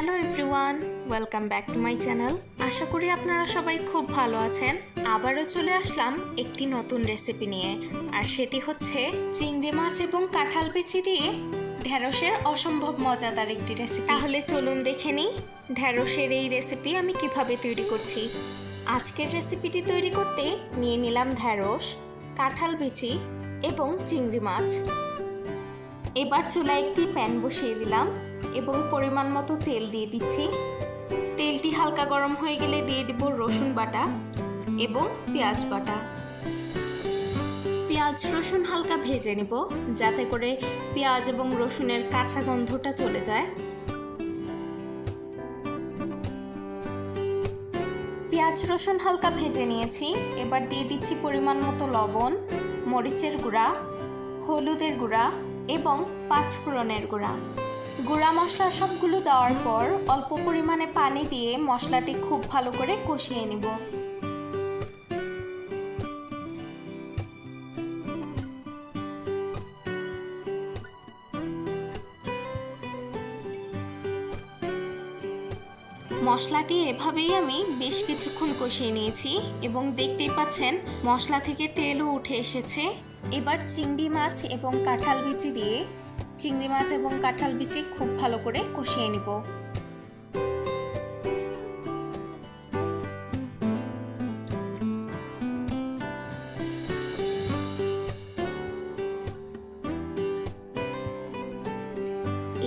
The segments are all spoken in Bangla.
Hello everyone welcome back to my channel আশা করি আপনারা সবাই খুব ভালো আছেন। আবারও চলে আসলাম একটি নতুন রেসিপি নিয়ে। আর সেটি হচ্ছে চিংড়ি মাছ এবং কাঁঠাল বিচি দিয়ে ঢ্যাঁড়সের অসম্ভব মজাদার একটি রেসিপি তাহলে চলুন দেখে নিই ঢ্যাঁড়সের এই রেসিপি আমি কীভাবে তৈরি করছি। আজকের রেসিপিটি তৈরি করতে নিয়ে নিলাম ঢ্যাঁড়স কাঁঠাল বিচি এবং চিংড়ি মাছ। এবার চুলায় একটি প্যান বসিয়ে দিলাম। এবং পরিমাণ মতো তেল দিয়ে দিচ্ছি। তেলটি হালকা গরম হয়ে গেলে দিয়ে দিব রসুন বাটা এবং পেঁয়াজ বাটা। পেঁয়াজ, রসুন হালকা ভেজে নেব যাতে করে পেঁয়াজ এবং রসুনের কাঁচা গন্ধটা চলে যায়। পেঁয়াজ, রসুন হালকা ভেজে নিয়েছি। এবার দিয়ে দিচ্ছি পরিমাণ মতো লবণ, মরিচের গুঁড়া, হলুদের গুঁড়া এবং পাঁচ ফোড়নের গুঁড়া। গুঁড়া মশলা সবগুলো দেওয়ার পর অল্প পরিমাণে পানি দিয়ে মশলাটি খুব ভালো করে কষিয়ে নিব। মশলাটি এভাবেই আমি বেশ কিছুক্ষণ কষিয়ে নিয়েছি এবং দেখতেই পাচ্ছেন মশলা থেকে তেলও উঠে এসেছে। এবার চিংড়ি মাছ এবং কাঁঠাল বিচি দিয়ে চিংড়ি মাছ এবং কাঁঠাল বিচি খুব ভালো করে কষিয়ে নিব।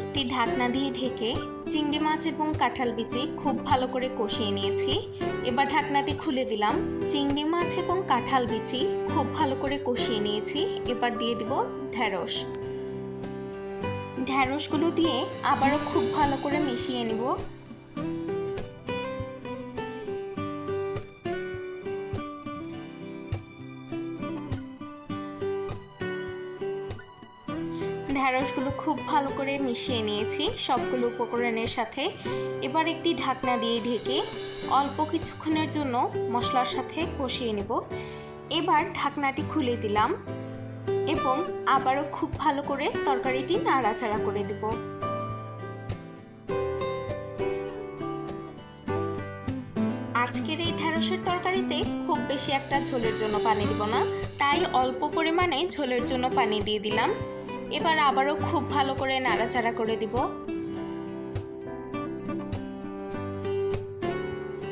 একটি ঢাকনা দিয়ে ঢেকে চিংড়ি মাছ এবং কাঁঠাল বিচি খুব ভালো করে কষিয়ে নিয়েছি। এবার ঢাকনাটি খুলে দিলাম। চিংড়ি মাছ এবং কাঁঠাল বিচি খুব ভালো করে কষিয়ে নিয়েছি। এবার দিয়ে দিব ঢ্যাঁড়স ঢ্যাঁড়সগুলো দিয়ে আবারও খুব ভালো করে মিশিয়ে নিব। ঢ্যাঁড়সগুলো খুব ভালো করে মিশিয়ে নিয়েছি সবগুলো উপকরণের সাথে। এবার একটি ঢাকনা দিয়ে ঢেকে অল্প কিছুক্ষণের জন্য মশলার সাথে কষিয়ে নেব। এবার ঢাকনাটি খুলে দিলাম। এবং আবারও খুব ভালো করে তরকারিটি নাড়াচাড়া করে দেব। আজকের এই ঢেঁড়সের তরকারিতে খুব বেশি একটা ঝোলের জন্য পানি দিব না, তাই অল্প পরিমাণে ঝোলের জন্য পানি দিয়ে দিলাম। এবার আবারও খুব ভালো করে নাড়াচাড়া করে দিব।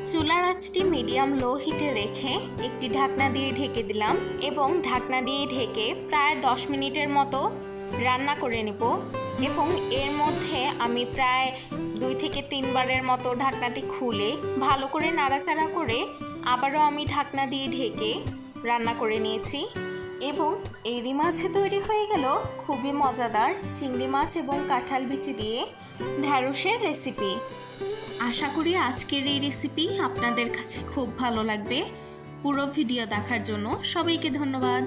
চুলার আঁচটি মিডিয়াম লো হিটে রেখে একটি ঢাকনা দিয়ে ঢেকে দিলাম এবং ঢাকনা দিয়ে ঢেকে প্রায় দশ মিনিটের মতো রান্না করে নিব এবং এর মধ্যে আমি প্রায় দুই থেকে তিনবারের মতো ঢাকনাটি খুলে ভালো করে নাড়াচাড়া করে আবারও আমি ঢাকনা দিয়ে ঢেকে রান্না করে নিয়েছি এবং এরি মাছে তৈরি হয়ে গেল খুবই মজাদার চিংড়ি মাছ এবং কাঁঠাল বিচি দিয়ে ঢ্যাঁড়সের রেসিপি আশা করি আজকের এই রেসিপি আপনাদের কাছে খুব ভালো লাগবে। পুরো ভিডিও দেখার জন্য সবাইকে ধন্যবাদ।